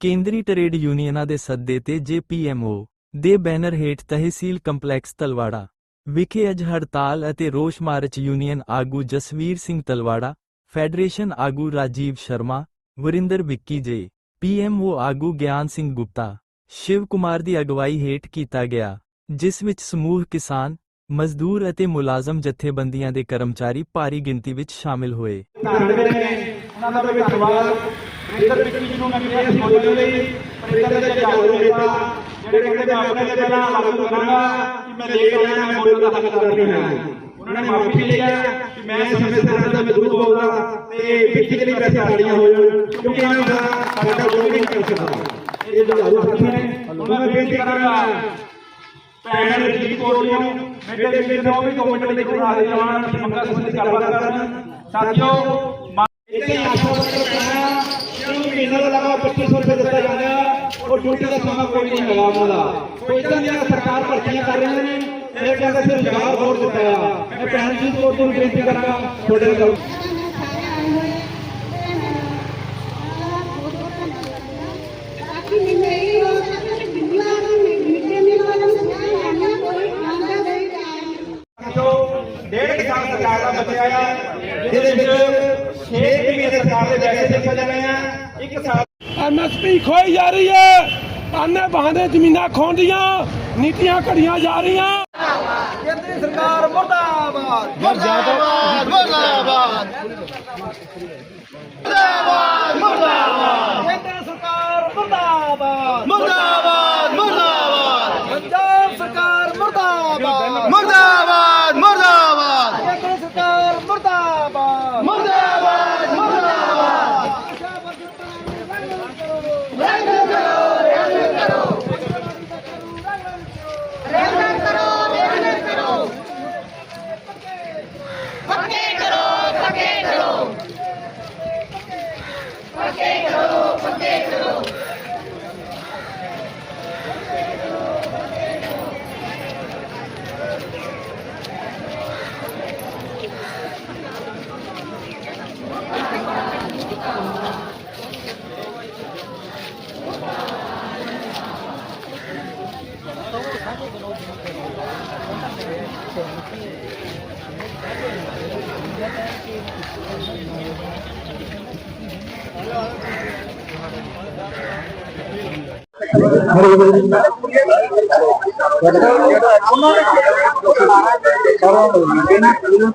ਕੇਂਦਰੀ ਟਰੇਡ ਯੂਨੀਅਨਾਂ ਦੇ ਸੱਦੇ ਤੇ ਜੇਪੀਐਮਓ ਦੇ ਬੈਨਰ ਹੇਠ ਤਹਿਸੀਲ ਕੰਪਲੈਕਸ ਤਲਵਾੜਾ ਵਿਖੇ ਅੱਜ ਹੜਤਾਲ ਅਤੇ ਰੋਸ ਮਾਰਚ ਯੂਨੀਅਨ ਆਗੂ ਜਸਵੀਰ ਸਿੰਘ ਤਲਵਾੜਾ, ਫੈਡਰੇਸ਼ਨ ਆਗੂ ਰਾਜੀਵ ਸ਼ਰਮਾ, ਵਰਿੰਦਰ ਵਿੱਕੀ ਜੇ ਪੀਐਮਓ ਆਗੂ ਗਿਆਨ ਸਿੰਘ ਗੁਪਤਾ, ਸ਼ਿਵ ਕੁਮਾਰ ਦੀ ਅਗਵਾਈ ਹੇਠ ਕੀਤਾ ਗਿਆ, ਜਿਸ ਵਿੱਚ ਸਮੂਹ ਕਿਸਾਨ, ਮਜ਼ਦੂਰ ਅਤੇ ਮੁਲਾਜ਼ਮ ਜਥੇਬੰਦੀਆਂ ਦੇ ਕਰਮਚਾਰੀ ਭਾਰੀ ਗਿਣਤੀ ਵਿੱਚ ਸ਼ਾਮਿਲ ਹੋਏ। ਧੰਨਵਾਦ ਉਹਨਾਂ ਦਾ ਵੀ ਸਵਾਲ ਰਿੰਦਰ ਵਿੱਕੀ ਨੂੰ ਮੈਂ ਕਿਹਾ ਸੋਚਣ ਲਈ ਰਿੰਦਰ ਦੇ ਜਾਗਰੂਕ ਨੇਤਾ, ਜਿਹੜੇ ਕਹਿੰਦੇ ਮੈਂ ਆਪਣੇ ਤੇ ਪਹਿਲਾਂ ਲਾਗੂ ਕਰਾਂਗਾ ਕਿ ਮੈਂ ਲੇਟ ਆਇਆ, ਮੈਂ ਬੋਲਣ ਦਾ ਹੱਕ ਰੱਖਦੀ ਹਾਂ ਉਹਨਾਂ ਨੇ ਮਾਫੀ ਲਿਆ ਕਿ ਮੈਂ ਸਮੇਂ ਸਿਰ ਇਹਨਾਂ ਦਾ ਮਜ਼ਦੂਰ ਬੋਲਦਾ ਤੇ ਵਿੱਕੀ ਦੇ ਲਈ ਵੈਸੇ ਆੜੀਆਂ ਹੋ ਜਾਣ, ਕਿਉਂਕਿ ਇਹਨਾਂ ਦਾ ਸਾਡਾ ਕੋਈ ਨਹੀਂ ਕਰ ਸਕਦਾ ਇਹ ਜਾਗਰੂਕ ਰੱਖੀ ਨੇ, ਉਹਨਾਂ ਮੈਂ ਬੇਨਤੀ ਕਰਾਂਗਾ। ਭੈਣ ਰਜੀਤ ਕੌਰ ਜੀ ਨੂੰ, ਮੇਰੇ ਦੇ ਵੀਰ ਨੂੰ ਵੀ ਦੋ ਮਿੰਟ ਲਈ ਖੜਾ ਦੇ ਜਾਵਾਂ ਕਿ ਮੰਗਾ ਸੰਬੰਧੀ ਗੱਲਬਾਤ ਕਰਨ। ਸਾਥੀਓ ਇਸੇ ਆਸ਼ਾ ਵਰਕਰ ਕਹਿਣਾ ਜਿਹਨੂੰ ਮਹੀਨਾ ਦਾ ਲਗਾ 2500 ਰੁਪਏ ਦਿੱਤਾ ਜਾਂਦਾ ਉਹ ਡਿਊਟੀ ਦਾ ਸਮਾਂ ਕੋਈ ਨਹੀਂ ਹੈਗਾ ਉਹਨਾਂ ਦਾ ਕੋਈ ਇਦਾਂ ਦੀਆਂ ਸਰਕਾਰ ਭਰਤੀਆਂ ਕਰ ਰਹੀਆਂ ਨੇ ਇਹ ਕਹਿੰਦੇ ਸਿਰ ਜਵਾਬ ਹੋਰ ਦਿੱਤਾ ਆ ਮੈਂ ਭੈਣ ਜੀ ਕੋਲ ਤੋਂ ਬੇਨਤੀ ਕਰਾਂਗਾ ਤੁਹਾਡੇ ਨਾਲ ਜੋ ਡੇਢ ਸਾਲ ਸਰਕਾਰ ਦਾ ਬਚਿਆ ਆ ਜਿਹਦੇ ਵਿੱਚ 6 ਮਹੀਨੇ ਸਰਕਾਰ ਦੇ ਪੈਸੇ ਦਿੱਤੇ ਜਾਣੇ ਆ ਇੱਕ ਸਾਲ ਐਮਐਸਪੀ ਖੋਈ ਜਾ ਰਹੀ ਹੈ ਆਨੇ ਬਹਾਨੇ ਜ਼ਮੀਨਾਂ ਖੋਂਦੀਆਂ ਨੀਤੀਆਂ ਘੜੀਆਂ ਜਾ ਰਹੀਆਂ ਕੇਂਦਰੀ ਸਰਕਾਰ ਮੁਰਦਾਬਾਦ ਮੁਰਦਾਬਾਦ ਮੁਰਦਾਬਾਦ ਕੇਂਦਰ ਸਰਕਾਰ ਮੁਰਦਾਬਾਦ ਮੁਰਦਾਬਾਦ ਮੁਰਦਾਬਾਦ ਪੰਜਾਬ ਸਰਕਾਰ ਮੁਰਦਾਬਾਦ ਮੁਰਦਾਬਾਦ ਮੁਰਦਾਬਾਦ ਕੇਂਦਰ ਸਰਕਾਰ ਮੁਰਦਾਬਾਦ ਮੁਰਦਾਬਾਦ Gracias.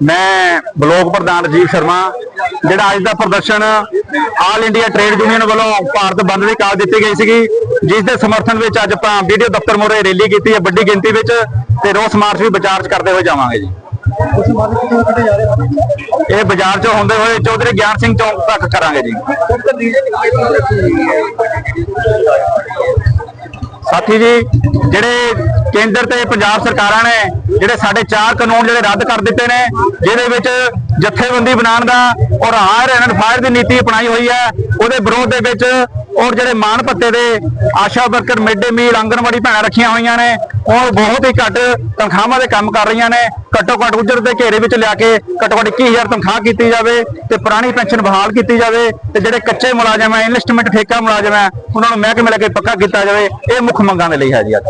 ਮੈਂ ਬਲੋਕ ਪ੍ਰਧਾਨ ਰਜੀਵ ਸ਼ਰਮਾ, ਜਿਹੜਾ ਅੱਜ ਦਾ ਪ੍ਰਦਰਸ਼ਨ ਆਲ ਇੰਡੀਆ ਟ੍ਰੇਡ ਯੂਨੀਅਨ ਵੱਲੋਂ ਭਾਰਤ ਬੰਦ ਦੀ ਕਾਲ ਦਿੱਤੀ ਗਈ ਸੀਗੀ, ਜਿਸ ਦੇ ਸਮਰਥਨ ਵਿੱਚ ਅੱਜ ਆਪਾਂ ਵੀਡੀਓ ਦਫ਼ਤਰ ਮੋਰੇ ਰੈਲੀ ਕੀਤੀ ਹੈ ਵੱਡੀ ਗਿਣਤੀ ਵਿੱਚ, ਤੇ ਰੋਸ ਮਾਰਚ ਵੀ ਬਾਜ਼ਾਰ 'ਚ ਕਰਦੇ ਹੋਏ ਜਾਵਾਂਗੇ ਜੀ। ਇਹ ਬਾਜ਼ਾਰ 'ਚੋਂ ਹੁੰਦੇ ਹੋਏ ਚੌਧਰੀ ਗਿਆਨ ਸਿੰਘ ਚੌਂਕ ਤੱਕ ਕਰਾਂਗੇ ਜੀ। ਸਾਥੀ ਜੀ, ਜਿਹੜੇ ਕੇਂਦਰ ਤੇ ਪੰਜਾਬ ਸਰਕਾਰਾਂ ਨੇ ਜਿਹੜੇ ਸਾਡੇ ਚਾਰ ਕਾਨੂੰਨ ਜਿਹੜੇ ਰੱਦ ਕਰ ਦਿੱਤੇ ਨੇ, ਜਿਹਦੇ ਵਿੱਚ ਜਥੇਬੰਦੀ ਬਣਾਉਣ ਦਾ ਔਰ ਹਾਇਰ ਐਂਡ ਫਾਇਰ ਦੀ ਨੀਤੀ ਅਪਣਾਈ ਹੋਈ ਹੈ, ਉਹਦੇ ਵਿਰੋਧ ਦੇ ਵਿੱਚ ਔਰ ਜਿਹੜੇ ਮਾਣ ਭੱਤੇ ਦੇ Asha worker, mid day meal, anganwadi ਭੈਣਾਂ ਰੱਖੀਆਂ ਹੋਈਆਂ ਨੇ ਹੁਣ ਬਹੁਤ ਹੀ ਘੱਟ ਤਨਖਾਹਾਂ ਦੇ ਕੰਮ ਕਰ ਰਹੀਆਂ ਨੇ। ਘੱਟੋ ਘੱਟ ਉਜਰ ਦੇ ਘੇਰੇ ਵਿੱਚ ਲਿਆ ਕੇ ਘੱਟੋ ਘੱਟ 21000 ਤਨਖਾਹ ਕੀਤੀ ਜਾਵੇ ਤੇ ਪੁਰਾਣੀ ਪੈਨਸ਼ਨ ਬਹਾਲ ਕੀਤੀ ਜਾਵੇ ਤੇ ਜਿਹੜੇ ਕੱਚੇ ਮੁਲਾਜ਼ਮ ਹੈ ਇਨਵੈਸਟਮੈਂਟ ਠੇਕਾ ਮੁਲਾਜ਼ਮ ਹੈ ਉਹਨਾਂ ਨੂੰ ਮਹਿਕਮੇ ਲੈ ਕੇ ਪੱਕਾ ਕੀਤਾ ਜਾਵੇ। ਇਹ ਮੁੱਖ ਮੰਗਾਂ ਦੇ ਲਈ ਹੈ ਜੀ ਅੱਜ।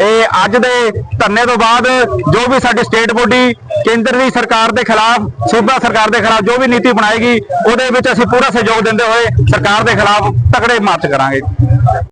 ਇਹ ਅੱਜ ਦੇ ਧਰਨੇ ਤੋਂ ਬਾਅਦ ਜੋ ਵੀ ਸਾਡੀ ਸਟੇਟ ਬੋਡੀ ਕੇਂਦਰ ਦੀ ਸਰਕਾਰ ਦੇ ਖਿਲਾਫ, ਸੂਬਾ ਸਰਕਾਰ ਦੇ ਖਿਲਾਫ ਜੋ ਵੀ ਨੀਤੀ ਬਣਾਏਗੀ, ਉਹਦੇ ਵਿੱਚ ਅਸੀਂ ਪੂਰਾ ਸਹਿਯੋਗ ਦਿੰਦੇ ਹੋਏ ਸਰਕਾਰ ਦੇ ਖਿਲਾਫ ਤਕੜੇ ਮਾਰਚ ਕਰਾਂਗੇ।